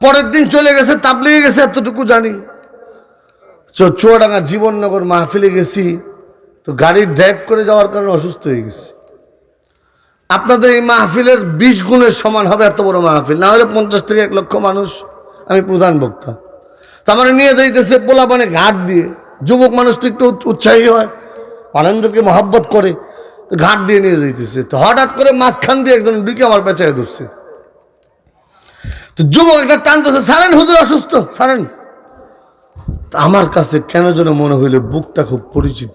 পরের দিন চলে গেছে, তাবলিগে গেছে, এতটুকু জানি। চুয়াডাঙ্গা জীবননগর মাহফিলে গেছি, তো গাড়ি ড্রাইভ করে যাওয়ার কারণে অসুস্থ হয়ে গেছি। আপনাদের এই মাহফিলের বিশ গুণের সমান হবে এত বড় মাহফিল, না হলে পঞ্চাশ থেকে এক লক্ষ মানুষ, আমি প্রধান বক্তা। তার নিয়ে যাইতেছে পোলা মানে ঘাট দিয়ে, যুবক মানুষ তো একটু উৎসাহী হয়, আনন্দকে মহাব্বত করে ঘাট দিয়ে নিয়ে যাইতেছে। তো হঠাৎ করে মাঝখান দিয়ে একজন ডুকে আমার পেঁচায় ধরছে। তো যুবক একটা টানতেছে সারেন, হুজুর অসুস্থ, সারেন। আমার কাছে কেন যেন মনে হইলে বুকটা খুব পরিচিত।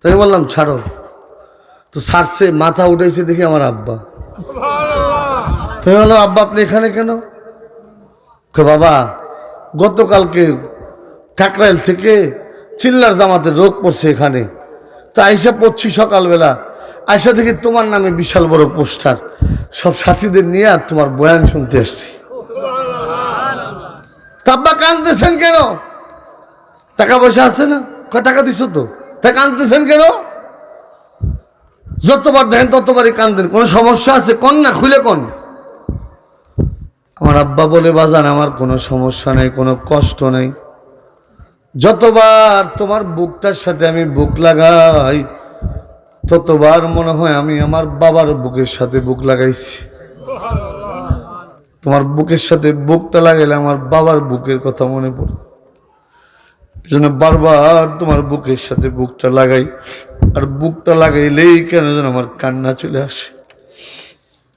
তাই বললাম, ছাড়ো। তো সারছে, মাথা উঠেছে দেখি আমার আব্বা। তুমি বললাম, আব্বা, আপনি এখানে কেন? বাবা, গতকালকে কাকরাইল থেকে চিল্লার জামাতে রোগ পড়ছে এখানে। তা আইসা পড়ছি সকালবেলা। আইসা দেখি তোমার নামে বিশাল বড় পোস্টার। সব সাথীদের নিয়ে আর তোমার বয়ান শুনতে এসছি তাব্বা কাঁদতেছেন কেন? টাকা পয়সা আছে না? কয় টাকা দিছো তো? তা কাঁদতেছেন কেন? যতবার দেখেন ততবারই কান্দেন। কোনো সমস্যা আছে? কন না, খুলে কন। আমার আব্বা বলে, বাজান, আমার কোনো সমস্যা নেই, কোনো কষ্ট নেই। যতবার তোমার বুকটার সাথে আমি বুক লাগাই ততবার মনে হয় আমি আমার বাবার বুকের সাথে বুক লাগাইছি। তোমার বুকের সাথে বুকটা লাগাইলে আমার বাবার বুকের কথা মনে পড়ে। জন্য বারবার তোমার বুকের সাথে বুকটা লাগাই, আর বুকটা লাগাইলেই কেন যেন আমার কান্না চলে আসে।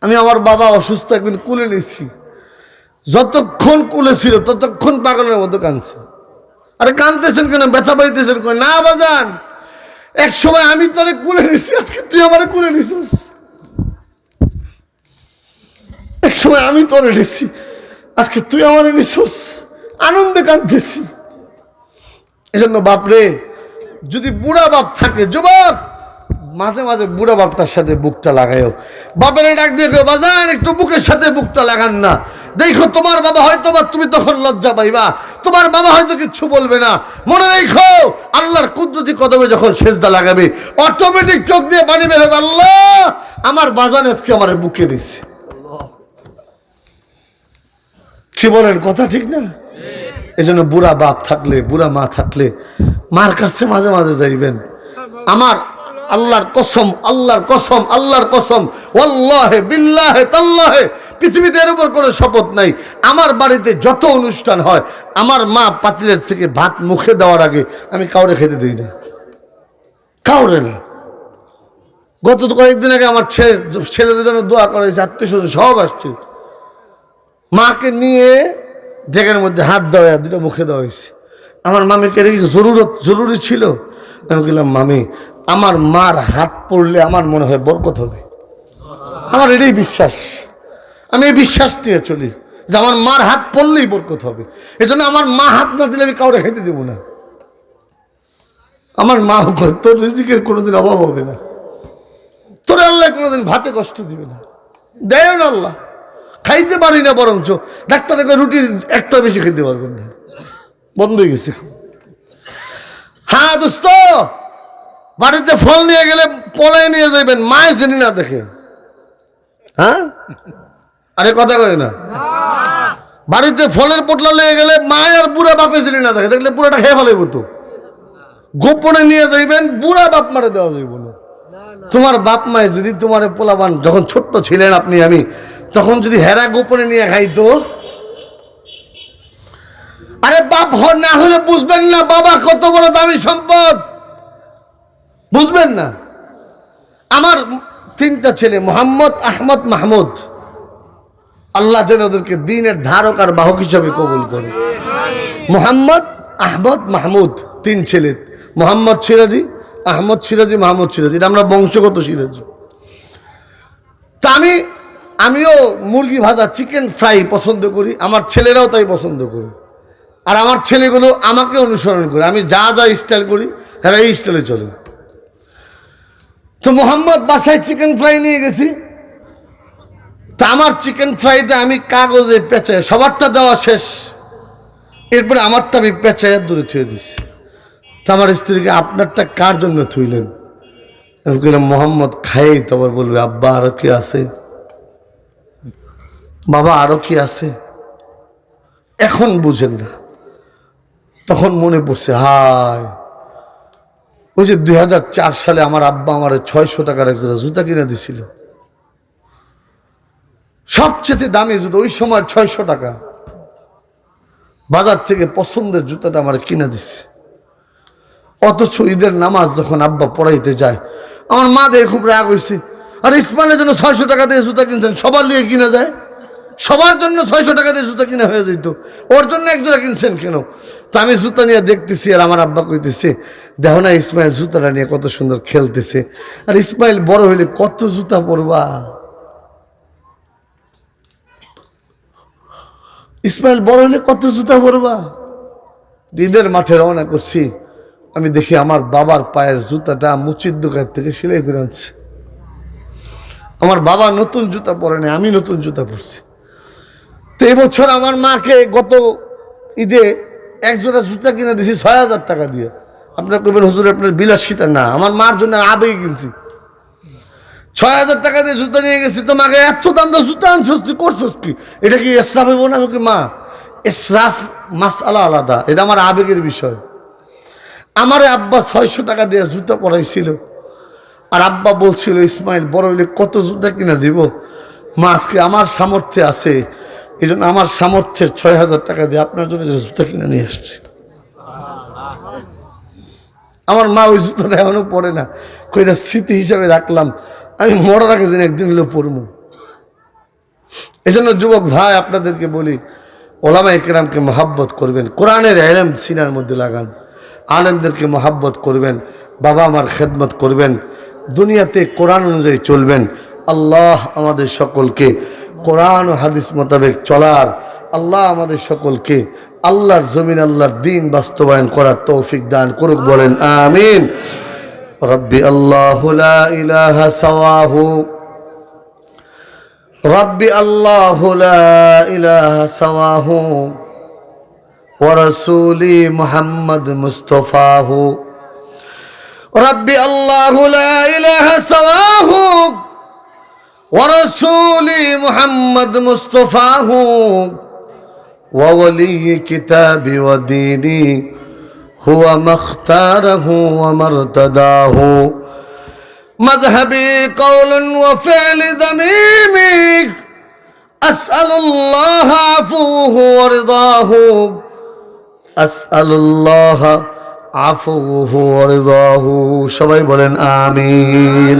আমি আমার বাবা অসুস্থ একদিন কুলে নিচ্ছি যতক্ষণ কুলে ছিল, ততক্ষণ পাগলের মতো কাঁদছে। আরে কাঁদতেছেন কেন? ব্যথা পাইতেছেন কেন? না বাজান! এক সময় আমি তোরে কুলে নিছি, আজকে তুই আমার কুলে নিছিস। এক সময় আমি তোরে নিছি, আজকে তুই আমার নিছিস। আনন্দে কাঁদতেছি। এজন্য বাপরে যদি বুড়া বাপ থাকে, যুবক, মাঝে মাঝে বুড়া বাপটার সাথে বুকটা লাগাইও বাপের ডাক দিয়ে বাজান, একটু বুকের সাথে বুকটা লাগান না। দেখো, তোমার বাবা হয়তো বা তুমি তখন লজ্জা পাইবা। তোমার বাবা হয়তো কিচ্ছু বলবে না। মনে রেখো, আল্লাহর কুদরতি কদমে যখন সেজদা লাগাবে অটোমেটিক চোখ দিয়ে পানি বের হবে, আল্লাহ, আমার বাজান আজকে আমার বুকে দিচ্ছে কি বলেন, কথা ঠিক না? এই জন্য বুড়া বাপ থাকলে, বুড়া মা থাকলে, মার কাছে মাঝে মাঝে যাইবেন। আমার আল্লাহর কসম আল্লাহর কসম আল্লাহর কসম, ওয়াল্লাহে, বিল্লাহে, তাল্লাহে পৃথিবীতে এর উপর কোনো শপথ নাই। আমার বাড়িতে যত অনুষ্ঠান হয়, আমার মা পাতিলের থেকে ভাত মুখে দেওয়ার আগে আমি কাউরে খেতে দিই না। কাউরে না। গত কয়েকদিন আগে আমার ছেলে ছেলেদের জন্য দোয়া করেছে আত্মীয় স্বজন সব আসছে। মাকে নিয়ে ডেকের মধ্যে হাত দেওয়া, দুটো মুখে দেওয়া হয়েছে। আমার মামিকে এটা কি জরুরত জরুরি ছিল? আমি বললাম, মামি, আমার মার হাত পড়লে আমার মনে হয় বরকত হবে। আমার এটাই বিশ্বাস। আমি এই বিশ্বাস নিয়ে চলি যে আমার মার হাত পড়লেই বরকত হবে। এজন্য আমার মা হাত না দিলে আমি কাউরে খেতে দেবো না। আমার মা তোর রিজিকের কোনোদিন অভাব হবে না। তোর আল্লাহ কোনোদিন ভাতে কষ্ট দিবে না। দেয় না আল্লাহ। খাইতে পারি না বরঞ্চ ডাক্তারে রুটি একটা বেশি খেতে পারবেন না। বন্ধ হয়ে গেছে হ্যাঁ দোস্ত, বাড়িতে ফল নিয়ে গেলে পলায় নিয়ে যাবেন মায়ে চিনি না দেখে। হ্যাঁ? আরে কথা কয় না। বাড়িতে ফলের পোটলা লেগে গেলে মায় আর বুড়া বাপে চিনি না থাকে, দেখলে বুড়াটা খেয়ে ফেলাইব তো। গোপনে নিয়ে যাইবেন, বুড়া বাপ মারে দেওয়া যাইব না। তোমার বাপ মায় যদি তোমার পোলাবান, যখন ছোট্ট ছিলেন আপনি, আমি, তখন যদি হেরা গোপনে নিয়ে খাইতো। আরে বাপ না হলে বুঝবেন না, বাবা কত বড় দামি সম্পদ। বুঝবেন না? আমার তিনটা ছেলে, মোহাম্মদ, আহমদ, মাহমুদ। আল্লাহ যেন ওদেরকে দিনের ধারক আর বাহক হিসাবে কবুল করে। মোহাম্মদ আহমদ মাহমুদ, তিন ছেলে। মোহাম্মদ সিরাজি, আহমদ সিরাজি, মাহমুদ সিরাজি। এটা আমরা বংশগত সিরাজি। তা আমি, আমিও মুরগি ভাজা চিকেন ফ্রাই পছন্দ করি, আমার ছেলেরাও তাই পছন্দ করে। আর আমার ছেলেগুলো আমাকে অনুসরণ করে। আমি যা যা স্টাইল করি, তারা এই স্টাইলে চলে। তো মোহাম্মদ বাসায় চিকেন ফ্রাই নিয়ে গেছি। তা আমার চিকেন ফ্রাইটা আমি কাগজে পেঁচে, সবারটা দেওয়া শেষ। এরপরে আমারটা আমি পেঁচায় দূরে থুয়ে দিছি। তা আমার স্ত্রীকে, আপনারটা কার জন্য থুইলেন? মোহাম্মদ খাই তো আবার বলবে, আব্বা আরও কি আছে? বাবা আরও কি আছে? এখন বুঝেন না। তখন মনে পড়ছে, হায়, ওই যে দুই হাজার চার সালে আমার আব্বা আমার ছয়শো টাকার এক জোড়া জুতা কিনে দিছিল। সবচেয়ে দামি জুতো ওই সময় ছয়শো টাকা। বাজার থেকে পছন্দের জুতাটা আমার কিনে দিছে। অথচ ঈদের নামাজ যখন আব্বা পড়াইতে যায়, আমার মা দেখে খুব রাগ হয়েছে আর ইসমাইলের জন্য ছয়শো টাকা দিয়ে জুতা কিনছেন, সবার নিয়ে কিনা যায়? সবার জন্য ছয়শো টাকা দিয়ে জুতা কিনা হয়ে যেত। ওর জন্য এক জোড়া কিনছেন কেন? তো আমি জুতা নিয়ে দেখতেছি আর আমার আব্বা কইতেছে, দেখো না ইসমাইল, জুতাটা নিয়ে কত সুন্দর খেলতেছে। আর ইসমাইল বড় হইলে কত জুতা পরবা? ইসমাইল বড় হলে কত জুতা পরবা? দিদের মাঠে রওনা করছি। আমি দেখি আমার বাবার পায়ের জুতাটা মুচির দোকান থেকে সেলাই করে আনছে। আমার বাবা নতুন জুতা পরে নাই, আমি নতুন জুতা পরছি। তো এবছর আমার মাকে গত ঈদে এক জোড়া জুতা কিনে দিয়েছি ছয় হাজার টাকা দিয়ে। আপনার কবেন হুজুর, আপনার বিলাসিতা না। আমার মার জন্য আবেগে কিনছি। ছয় হাজার টাকা দিয়ে জুতা নিয়ে গেছি, তো মাকে এত দাম দা জুতা আনছস, তুই করছস কি? এটা কি এসরাফ হইব না কি মা? এসরাফ মাস আলা আলাদা, এটা আমার আবেগের বিষয়। আমার আব্বা ছয়শো টাকা দিয়ে জুতা পরাইছিল, আর আব্বা বলছিল, ইসমাইল, বড় হইলে কত জুতা কিনা দিব? মা, আজকে আমার সামর্থ্যে আছে এই জন্য আমার সামর্থ্যের ছয় হাজার টাকা দিয়ে আপনার জন্য জুতা কিনে নিয়ে আসছি। আমার মা ওই জুতাটা এখনও পরে না। কইটা স্মৃতি হিসাবে রাখলাম আমি মরার আগে যেন একদিন হলেও পরবো এই জন্য যুবক ভাই, আপনাদেরকে বলি, ওলামা একরামকে মহাব্বত করবেন, কোরআনের এলেম সিনার মধ্যে লাগান, আলেমদেরকে মহাব্বত করবেন, বাবা আমার খেদমত করবেন, দুনিয়াতে কোরআন অনুযায়ী চলবেন। আল্লাহ আমাদের সকলকে কোরআন ও হাদিস মোতাবেক চলার, আল্লাহ আমাদের সকলকে আল্লাহর জমিন, আল্লাহর দিন বাস্তবায়ন করার তৌফিক দান করুক বলেন, আমিন। ربي الله لا إله سواه. ربي الله لا إله سواه. ورسولي محمد مصطفاه. ربي الله لا إله سواه. ورسولي محمد مصطفاه. وولي كتابي وديني هو ما اختاره وما ارتداه مذهبي قول وفعل ذميمي أسأل الله عفوه ورضاه أسأل الله عفوه ورضاه সবাই বলেন আমিন